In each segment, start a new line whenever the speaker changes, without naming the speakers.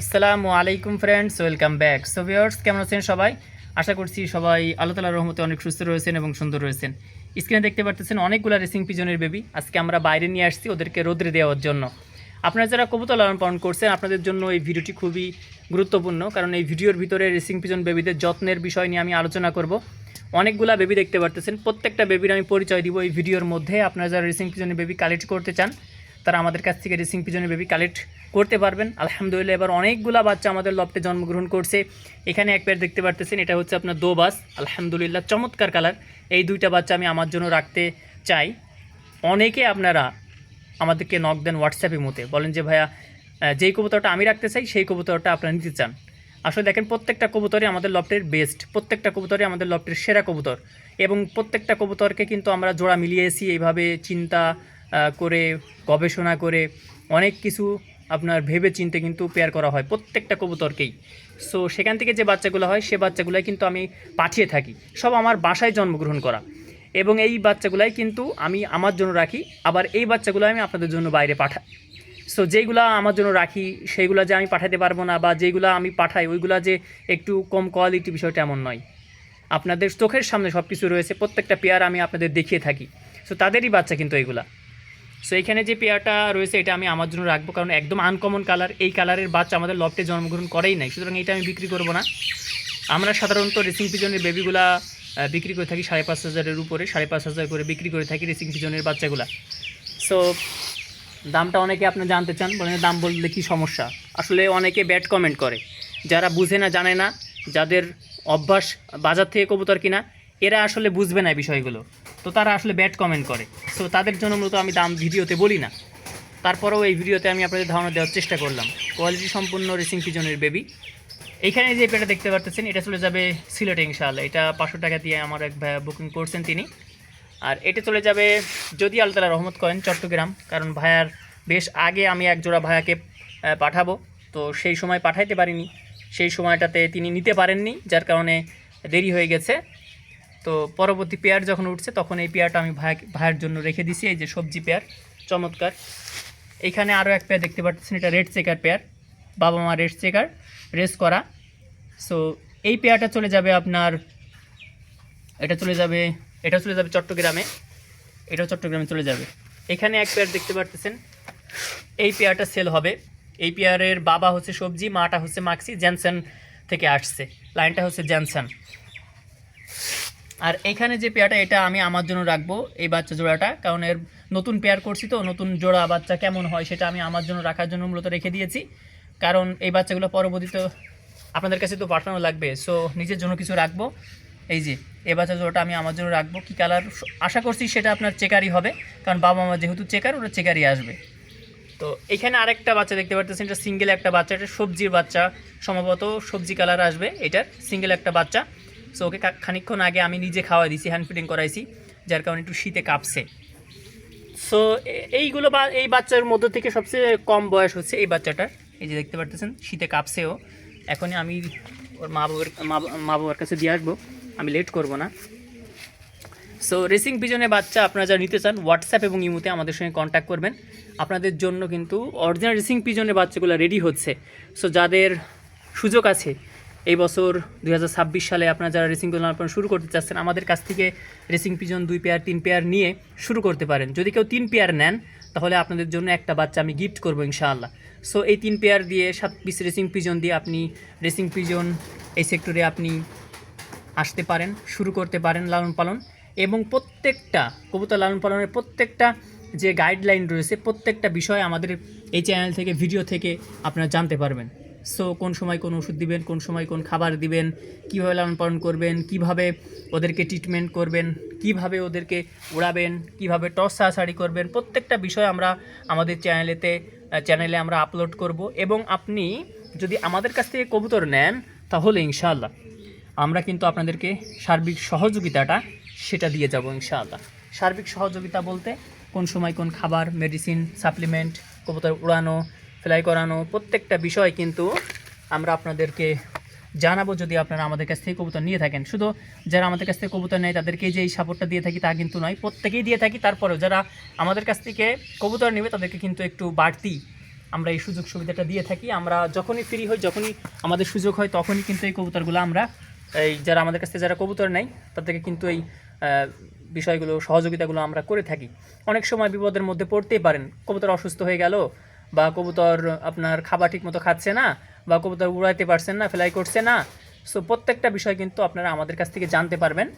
আসসালামু আলাইকুম friends welcome back so viewers কেমন আছেন সবাই? আশা করছি সবাই আল্লাহ তালার রহমতে অনেক সুস্থ রয়েছেন এবং সুন্দর রয়েছেন। স্ক্রিনে দেখতে পারতেছেন অনেকগুলো রেসিং পিজনের বেবি আজকে আমরা বাইরে নিয়ে আসছি ওদেরকে রোদ্রে দেওয়ার জন্য। আপনারা যারা কবুতর লালন পালন করছেন, আপনাদের জন্য এই ভিডিওটি খুবই গুরুত্বপূর্ণ, কারণ এই ভিডিওর ভিতরে রেসিং পিজন বেবিদের যত্নের বিষয় নিয়ে আমি আলোচনা করব। অনেকগুলা বেবি দেখতে পারতেছেন, প্রত্যেকটা বেবির আমি পরিচয় দিব এই ভিডিওর মধ্যে। আপনারা যারা রেসিং পিজনের বেবি কালেক্ট করতে চান তারা আমাদের কাছ থেকে রেসিং পিজনের বেবি কালেক্ট করতে পারবেন। আলহামদুলিল্লাহ, এবার অনেকগুলা বাচ্চা আমাদের লফটে জন্মগ্রহণ করছে। এখানে এক পেয়ার দেখতে পারতেছেন, এটা হচ্ছে আপনার দোবাস আলহামদুলিল্লাহ, চমৎকার কালার এই দুইটা বাচ্চা আমি আমার জন্য রাখতে চাই। অনেকে আপনারা আমাদেরকে নক দেন হোয়াটসঅ্যাপের মতে বলেন যে, ভাইয়া যেই কবুতরটা আমি রাখতে চাই, সেই কবুতরটা আপনারা নিতে চান। আসলে দেখেন, প্রত্যেকটা কবুতরই আমাদের লফটের বেস্ট প্রত্যেকটা কবুতরই আমাদের লফটের সেরা কবুতর। এবং প্রত্যেকটা কবুতরকে কিন্তু আমরা জোড়া মিলিয়েছি। এইভাবে চিন্তা করে, গবেষণা করে অনেক কিছু আপনার ভেবে চিনতে কিন্তু পেয়ার করা হয় প্রত্যেকটা কবুতরকেই। সো সেখান থেকে যে বাচ্চাগুলো হয়, সে বাচ্চাগুলোই কিন্তু আমি পাঠিয়ে থাকি। সব আমার বাসায় জন্মগ্রহণ করা। এবং এই বাচ্চাগুলাই কিন্তু আমি আমার জন্য রাখি, আবার এই বাচ্চাগুলো আমি আপনাদের জন্য বাইরে পাঠাই সো যেইগুলো আমার জন্য রাখি, সেইগুলো যে আমি পাঠাতে পারব না, বা যেইগুলো আমি পাঠাই, ওইগুলো যে একটু কম কোয়ালিটি বিষয়টা এমন নয়। আপনাদের চোখের সামনে সব কিছু রয়েছে, প্রত্যেকটা পেয়ার আমি আপনাদের দেখিয়ে থাকি। সো তাদেরই বাচ্চা কিন্তু এইগুলা। সো এখানে যে পেয়ারটা রয়েছে, এটা আমি আমার জন্য রাখব, কারণ একদম আনকমন কালার এই কালারের বাচ্চা আমাদের লফটে জন্মগ্রহণ করেই নাই, সুতরাং এটা আমি বিক্রি করব না। আমরা সাধারণত রেসিং পিজনের বেবিগুলা বিক্রি করে থাকি সাড়ে পাঁচ হাজারের উপরে, সাড়ে পাঁচ হাজার করে বিক্রি করে থাকি রেসিং পিজনের বাচ্চাগুলা। সো দামটা অনেকে আপনি জানতে চান, বলেন দাম বললে কি সমস্যা? আসলে অনেকে ব্যাড কমেন্ট করে, যারা বুঝে না, জানে না, যাদের অভ্যাস বাজার থেকে কবুতর কিনা, এরা আসলে বুঝবে না বিষয়গুলো। তো তারা আসলে ব্যাড কমেন্ট করে। সো তাদের জন্য মূলত আমি দাম ভিডিওতে বলি না। তারপরেও এই ভিডিওতে আমি আপনাদের ধারণা দেওয়ার চেষ্টা করলাম। কোয়ালিটি সম্পূর্ণ রেসিং পিজনের বেবি এইখানে যে পেটা দেখতে পারতেছেন, এটা চলে যাবে সিলেটে ইনশাআল্লাহ। এটা পাঁচশো টাকা দিয়ে আমার এক ভাইয়া বুকিং করছেন তিনি। আর এটা চলে যাবে যদি আল্লাহ রহমত করেন চট্টগ্রাম, কারণ ভাইয়ার বেশ আগে আমি এক জোড়া ভাইয়াকে পাঠাবো। তো সেই সময় পাঠাইতে পারিনি। সেই সময়টাতে তিনি নিতে পারেননি, যার কারণে দেরি হয়ে গেছে। তো পরবর্তী পেয়ার যখন উঠছে, তখন এই পেয়ারটা আমি ভাই ভাইয়ের জন্য রেখে দিছি, এই যে সবজি পেয়ার, চমৎকার। এইখানে আরও এক পেয়ার দেখতে পাচ্ছেন, এটা রেড চেকার পেয়ার। বাবা মা রেড চেকার, রেস করা। সো এই পেয়ারটা চলে যাবে আপনার, এটা চলে যাবে, এটা চলে যাবে চট্টগ্রামে। এটাও চট্টগ্রামে চলে যাবে। এখানে এক পেয়ার দেখতে পারতেছেন এই পেয়ারটা সেল হবে। এই পেয়ারের বাবা হচ্ছে সবজি, মাটা হচ্ছে মাক্সি, জ্যানসন থেকে আসছে। লাইনটা হচ্ছে জ্যানসন। আর এখানে যে পেয়ারটা এটা আমি আমার জন্য রাখব এই বাচ্চা জোড়াটা, কারণ এর নতুন পেয়ার করছি তো, নতুন জোড়া বাচ্চা কেমন হয় সেটা আমি আমার জন্য রাখার জন্য মূলত রেখে দিয়েছি। কারণ এই বাচ্চাগুলো পরবর্তীতে আপনাদের কাছে তো পাঠানো লাগবে সো নিজের জন্য কিছু রাখব। এই যে, এই বাচ্চা জোড়াটা আমি আমার জন্য রাখব। কী কালার আশা করছি সেটা আপনার চেকারই হবে, কারণ বাবা মা যেহেতু চেকার, ওরা চেকারই আসবে। তো এখানে আরেকটা বাচ্চা দেখতে পাচ্ছেন এটা সিঙ্গেল একটা বাচ্চা, এটা সবজির বাচ্চা, সম্ভবত সবজি কালার আসবে এটার সিঙ্গেল একটা বাচ্চা। সো ওকে খানিকক্ষণ আগে আমি নিজে খাওয়া দিয়েছি হ্যান্ড ফিডিং করাইছি, যার কারণে একটু শীতে কাঁপছে। সো এইগুলো বা এই বাচ্চার মধ্য থেকে সবচেয়ে কম বয়স হচ্ছে এই বাচ্চাটার। এই যে দেখতে পারতেছেন, শীতে কাঁপছেও এখনই আমি ওর মা বাবার মা- মা বাবার কাছে দিয়ে আসব। আমি লেট করব না। সো রেসিং পিজনে বাচ্চা আপনারা যারা নিতে চান হোয়াটসঅ্যাপ এবং ইমুতে আমাদের সঙ্গে কন্ট্যাক্ট করবেন। আপনাদের জন্য কিন্তু অরিজিনাল রেসিং পিজনের বাচ্চাগুলো রেডি হচ্ছে। সো যাদের সুযোগ আছে এই বছর দু হাজার ছাব্বিশ সালে আপনারা যারা রেসিং পালন শুরু করতে চাচ্ছেন, আমাদের কাছ থেকে রেসিং পিজন দুই পেয়ার তিন পেয়ার নিয়ে শুরু করতে পারেন। যদি কেউ তিন পেয়ার নেন, তাহলে আপনাদের জন্য একটা বাচ্চা আমি গিফট করব ইনশাআল্লাহ। সো এই তিন পেয়ার দিয়ে সাত পিস রেসিং পিজন দিয়ে আপনি রেসিং পিজন এই সেক্টরে আপনি আসতে পারেন, শুরু করতে পারেন লালন পালন। এবং প্রত্যেকটা, কবুতর লালন পালনের প্রত্যেকটা যে গাইডলাইন রয়েছে, প্রত্যেকটা বিষয় আমাদের এই চ্যানেল থেকে ভিডিও থেকে আপনারা জানতে পারবেন। সো কোন সময় কোন ওষুধ দিবেন, কোন সময় কোন খাবার দিবেন, কীভাবে লালন পালন করবেন, কীভাবে ওদেরকে ট্রিটমেন্ট করবেন, কীভাবে ওদেরকে উড়াবেন, কীভাবে টস সাড়ি করবেন, প্রত্যেকটা বিষয় আমরা আমাদের চ্যানেলেতে চ্যানেলে আমরা আপলোড করব এবং আপনি যদি আমাদের কাছ থেকে কবুতর নেন, তাহলে ইনশাআল্লাহ আমরা কিন্তু আপনাদেরকে সার্বিক সহযোগিতাটা সেটা দিয়ে যাব ইনশাআল্লাহ। সার্বিক সহযোগিতা বলতে কোন সময় কোন খাবার মেডিসিন সাপ্লিমেন্ট কবুতর উড়ানো ফ্লাই করানো প্রত্যেকটা বিষয় কিন্তু আমরা আপনাদেরকে জানাব যদি আপনারা আমাদের কাছ থেকে কবুতর নিয়ে থাকেন। শুধু যারা আমাদের কাছ থেকে কবুতর নেয়, তাদেরকে যে এই সাপোর্টটা দিয়ে থাকি তা কিন্তু নয়, প্রত্যেকেই দিয়ে থাকি। তারপরেও যারা আমাদের কাছ থেকে কবুতর নেবে, তাদেরকে কিন্তু একটু বাড়তি আমরা এই সুযোগ সুবিধাটা দিয়ে থাকি। আমরা যখনই ফ্রি হই, যখনই আমাদের সুযোগ হয়, তখনই কিন্তু এই কবুতরগুলো আমরা এই যারা আমাদের কাছ থেকে যারা কবুতর নেয়, তাদেরকে কিন্তু এই বিষয়গুলো, সহযোগিতাগুলো আমরা করে থাকি। অনেক সময় বিপদের মধ্যে পড়তেই পারেন, কবুতর অসুস্থ হয়ে গেল বা কবুতর আপনার খাবার ঠিক মতো খাচ্ছে না বা কবুতর উড়াইতে পারছেন না, ফ্লাই করছে না সো প্রত্যেকটা বিষয় কিন্তু আপনারা আমাদের কাছ থেকে জানতে পারবেন,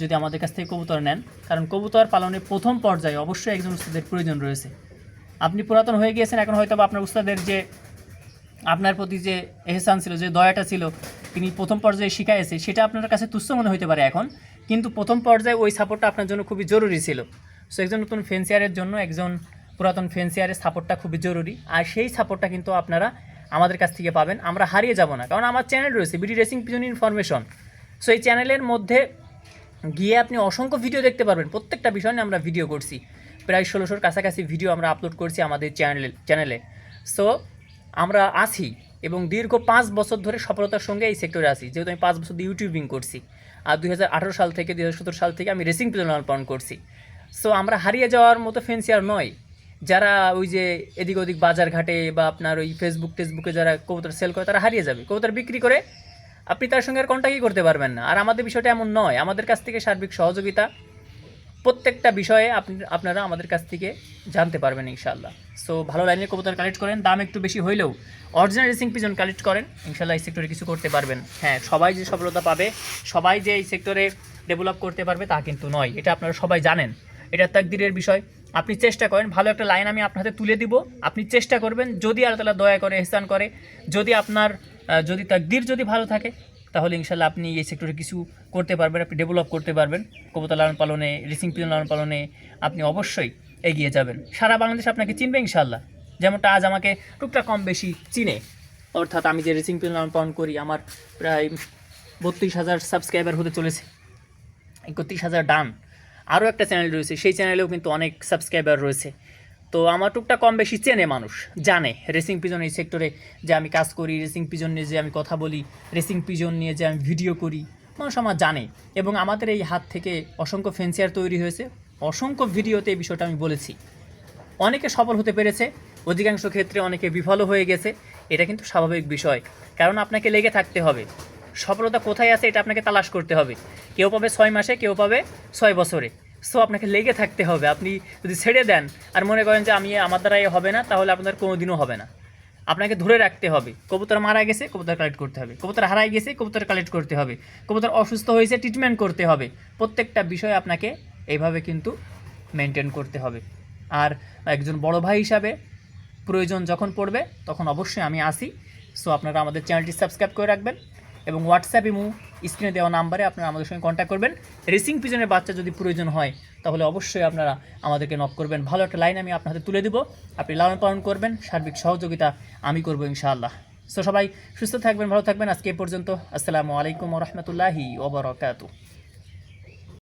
যদি আমাদের কাছ থেকে কবুতর নেন। কারণ কবুতর পালনের প্রথম পর্যায়ে অবশ্যই একজন উস্তাদের প্রয়োজন রয়েছে। আপনি পুরাতন হয়ে গিয়েছেন, এখন হয়তো আপনার উস্তাদের যে আপনার প্রতি যে এহসান ছিল, যে দয়াটা ছিল, তিনি প্রথম পর্যায়ে শিখাইছে, সেটা আপনার কাছে তুচ্ছ মনে হতে পারে এখন। কিন্তু প্রথম পর্যায়ে ওই সাপোর্টটা আপনার জন্য খুবই জরুরি ছিল। সো একজন নতুন ফেন্সিয়ারের জন্য একজন পুরাতন ফেন্সিয়ারের সাপোর্টটা খুবই জরুরি। আর সেই সাপোর্টটা কিন্তু আপনারা আমাদের কাছ থেকে পাবেন। আমরা হারিয়ে যাব না। কারণ আমার চ্যানেল রয়েছে BD racing pigeon information so এই চ্যানেলের মধ্যে গিয়ে আপনি অসংখ্য ভিডিও দেখতে পারবেন। প্রত্যেকটা বিষয় নিয়ে আমরা ভিডিও করছি। প্রায় ষোলোশোর কাছাকাছি ভিডিও আমরা আপলোড করছি আমাদের চ্যানেলে চ্যানেলে সো আমরা আছি এবং দীর্ঘ পাঁচ বছর ধরে সফলতার সঙ্গে এই সেক্টরে আছি। যেহেতু আমি পাঁচ বছর দিয়ে ইউটিউবিং করছি। আর দুই হাজার আঠারো সাল থেকে, দুই হাজার সতেরো সাল থেকে আমি রেসিং প্লেন পালন করছি। সো আমরা হারিয়ে যাওয়ার মতো ফেন্সিয়ার নয়। যারা ওই যে এদিক ওদিক বাজার ঘাটে বা আপনার ওই ফেসবুক টেসবুকে যারা কবুতর সেল করে, তারা হারিয়ে যাবে। কবুতর বিক্রি করে আপনি তার সঙ্গে আর কন্ট্যাক্টই করতে পারবেন না। আর আমাদের বিষয়টা এমন নয়। আমাদের কাছ থেকে সার্বিক সহযোগিতা প্রত্যেকটা বিষয়ে আপনি, আপনারা আমাদের কাছ থেকে জানতে পারবেন ইনশাল্লাহ সো ভালো লাইনের কবুতর কালেক্ট করেন। দাম একটু বেশি হইলেও অরিজিনাল রেসিং পিজন কালেক্ট করেন। ইনশাল্লাহ এই সেক্টরে কিছু করতে পারবেন। হ্যাঁ সবাই যে সফলতা পাবে, সবাই যে এই সেক্টরে ডেভেলপ করতে পারবে তা কিন্তু নয়। এটা আপনারা সবাই জানেন। এটা তাকদিরের বিষয়। আপনি চেষ্টা করেন, ভালো একটা লাইন আমি আপনার হাতে তুলে দিব। আপনি চেষ্টা করবেন, যদি আল্লাহ তালা দয়া করে, এহসান করে, যদি আপনার যদি তাকদির যদি ভালো থাকে, তাহলে ইনশাল্লাহ আপনি এই সেক্টরে কিছু করতে পারবেন, আপনি ডেভেলপ করতে পারবেন। কবুতর লালন পালনে রেসিং পিজন লালন পালনে আপনি অবশ্যই এগিয়ে যাবেন। সারা বাংলাদেশ আপনাকে চিনবে ইনশাল্লাহ যেমনটা আজ আমাকে টুকটাক কম বেশি চিনে। অর্থাৎ আমি যে রেসিং পিজন লালন পালন করি, আমার প্রায় বত্রিশ হাজার সাবস্ক্রাইবার হতে চলেছে। একত্রিশ হাজার ডান। আরও একটা চ্যানেল রয়েছে, সেই চ্যানেলেও কিন্তু অনেক সাবস্ক্রাইবার রয়েছে। তো আমার টুকটা কম বেশি চেনে মানুষ, জানে রেসিং পিজন এই সেক্টরে যে আমি কাজ করি রেসিং পিজন নিয়ে যে আমি কথা বলি রেসিং পিজন নিয়ে যে আমি ভিডিও করি, মানুষ আমার জানে। এবং আমাদের এই হাত থেকে অসংখ্য ফেন্সিয়ার তৈরি হয়েছে। অসংখ্য ভিডিওতে এই বিষয়টা আমি বলেছি। অনেকে সফল হতে পেরেছে, অধিকাংশ ক্ষেত্রে অনেকে বিফলও হয়ে গেছে, এটা কিন্তু স্বাভাবিক বিষয়। কারণ আপনাকে লেগে থাকতে হবে। সফলতা কোথায় আছে এটা আপনাকে তালাশ করতে হবে। কেউ পাবে ছয় মাসে, কেউ পাবে ছয় বছরে। সো আপনাকে লেগে থাকতে হবে। আপনি যদি ছেড়ে দেন আর মনে করেন যে আমি আমার দ্বারাই হবে না, তাহলে আপনার কোনো দিনও হবে না। আপনাকে ধরে রাখতে হবে। কবুতর মারা গেছে, কবুতর কালেক্ট করতে হবে। কবুতর হারাই গেছে, কবুতর কালেক্ট করতে হবে। কবুতর অসুস্থ হয়েছে ট্রিটমেন্ট করতে হবে। প্রত্যেকটা বিষয় আপনাকে এইভাবে কিন্তু মেনটেন করতে হবে। আর একজন বড় ভাই হিসাবে প্রয়োজন যখন পড়বে, তখন অবশ্যই আমি আসি। সো আপনারা আমাদের চ্যানেলটি সাবস্ক্রাইব করে রাখবেন। এবং হোয়াটসঅ্যাপ ইমু স্ক্রিনে দেওয়া নাম্বারে আপনারা আমাদের সঙ্গে কন্ট্যাক্ট করবেন। রেসিং পিজনের বাচ্চা যদি প্রয়োজন হয়, তাহলে অবশ্যই আপনারা আমাদেরকে নক করবেন। ভালো একটা লাইন আমি আপনাদের তুলে দেবো। আপনি লালন পালন করবেন, সার্বিক সহযোগিতা আমি করব ইনশাআল্লাহ। সো সবাই সুস্থ থাকবেন, ভালো থাকবেন। আজকে এ পর্যন্ত, আসসালামু আলাইকুম রহমতুল্লাহি ওবরাকাতু